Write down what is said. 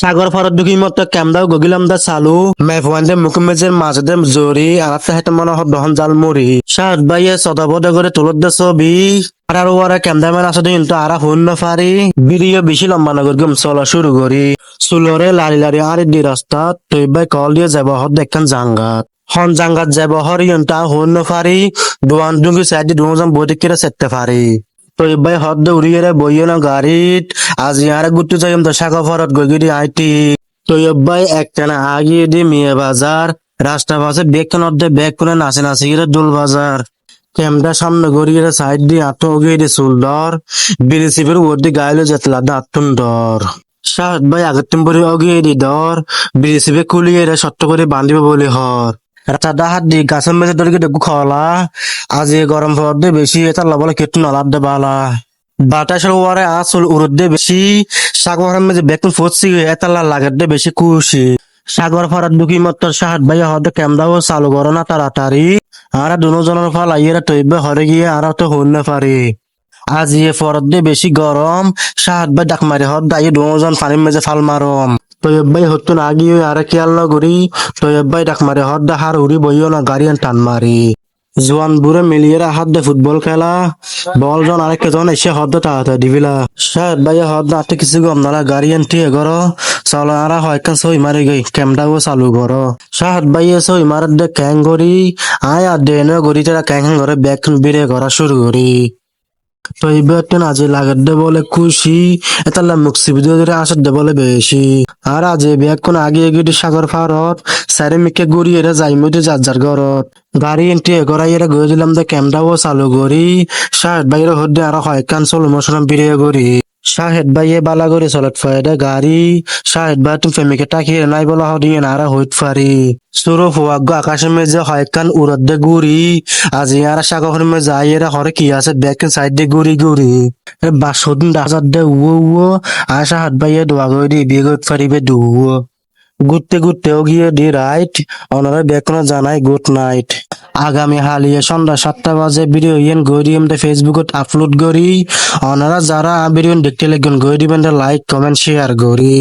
সাগর ফরত দুকি মত ক্যামদাও গগিলাম দা চালু। মেফওয়ানদে মুকুমেজের মাঝদে জরি আরাতে হেতে মনে হত দহন জাল মরি শাহদ ভাইয়ে সদাবদ করে তুলত দে ছবি। আর ওরা ক্যামদামান আছে কিন্তু আরা হুন পারি ভিডিও বেশি লম্বা নগর গম চলা শুরু করি চুলরে লারি লারি আর দি রাস্তা তুই ভাই কল দিয়ে যাব হত দেখখান জাঙ্গাত হন জাঙ্গাত যাব হর ইয়ন্তা হুন পারি দোয়ান দুঙ্গি সাইড দুজন কিরা সেটতে পারি তুই ভাই উড়িয়ে বইয়ে না গাড়িত। আজ ইয়ারে গুট্টু যাইম তো শাখা ফরত গগিরি আইটি। ভাই একটানা আগিয়ে দি মেয়ে বাজার রাস্তা পাশে বেগ কেনার দে, বেগ করে নাচে নাচে গিয়ে দোল বাজার ক্যামটা সামনে গড়িয়ে সাইড দিয়ে আটো গিয়ে দি চুল দর বিরিসিপের ওর দি গাইলো যেতলা দাঁতুন দর শাহদ ভাই আগের তিন পরে অগিয়ে দি দর বিরিসিপে খুলিয়ে রে সত্য করে বান্ধিব বলে হর রাতা হাত দি, গাছের মেঝে ধরে দেখু খলা আজ গরম পর দে বেশি এটা লবলে কেটু নলার দে বালা। বাতাসের ওয়ারে আসল উড়দ দে বেশি সাগরের মেঝে বেকুন ফসি এটা লাগার দে বেশি খুশি। সাগর ফরাত দুকি মত সাহাদ ভাই হদে ক্যামদাও চালু করো না তাড়াতাড়ি। আর দুজনের ফল আইয়েরা তৈবে, হরে গিয়ে আর তো হল পারি। আজ ফরত দে বেশি গরম সাহাদ ভাই ডাক মারি হদ দাইয়ে দুজন পানির মেঝে ফাল মারম। তৈব ভাই হতুন আগিয়ে আর খেয়াল না করি। তৈব ভাই ডাক মারি, হদ দা হার উড়ি বইও না গাড়ি টান মারি। জোয়ান বুড়ে মিলিয়ে হাত দে ফুটবল খেলা। বল জন আরেক জন এসে হদ তাড়াতাড়ি দিবিলা। শায়দ ভাই হদ না আটে কিছু গম নালা গাড়ি এন্টি এগর চালো আরা হয় কান সই মারি গই ক্যামটাও চালু কর শাহাদ ভাই সই মারার দে ক্যাং করি আয় আর দে তারা ক্যাং করে, ব্যাগ বিরে করা শুরু করি। তো এই ব্যাগটা আজি লাগার দে বলে খুশি এতাল্লা মুক্সি ভিডিও ধরে আসার দে বলে বেশি। আর আজ এই ব্যাগ কোন আগে এগিয়ে সাগর ফারত সারে মিকে গড়ি এরা যাই মধ্যে যার যার ঘরত। গাড়ি এন্টি এগরাই এরা গয়ে দিলাম দে ক্যামেরাও চালু করি শাহেদ বাইরে হদ্দে আরও হয় কান চলো মশলাম বিরিয়ে করি। শাহেদ ভাইয়ে বালা করে চলত ফায়দা গাড়ি। শাহেদ ভাই তুমি ফেমিকে টাকিয়ে নাই বলা হদিয়ে না হইত পারি সুরো ফুয়াগ্য আকাশের মেজে হয় কান উড়ত দে গুড়ি। আজি আর সাগরের মেজে আই এরা হরে কি আছে ব্যাক সাইড দিয়ে গুড়ি গুড়ি। বাসদিন ডাজার দে উও আর শাহেদ ভাইয়ে দোয়া করে দিয়ে বিয়ে করতে পারিবে দুও ঘুরতে ঘুরতেও গিয়ে দি রাইট ওনারা বেকনো জানাই গুড নাইট। আগামী হালিয়ে সন্ধ্যা সাতটা বাজে ভিডিও ইয়েন গরিম ফেসবুকত আপলোড করি। অনারা যারা ভিডিও দেখতে লাগবেন গরিবেন লাইক কমেন্ট শেয়ার করি।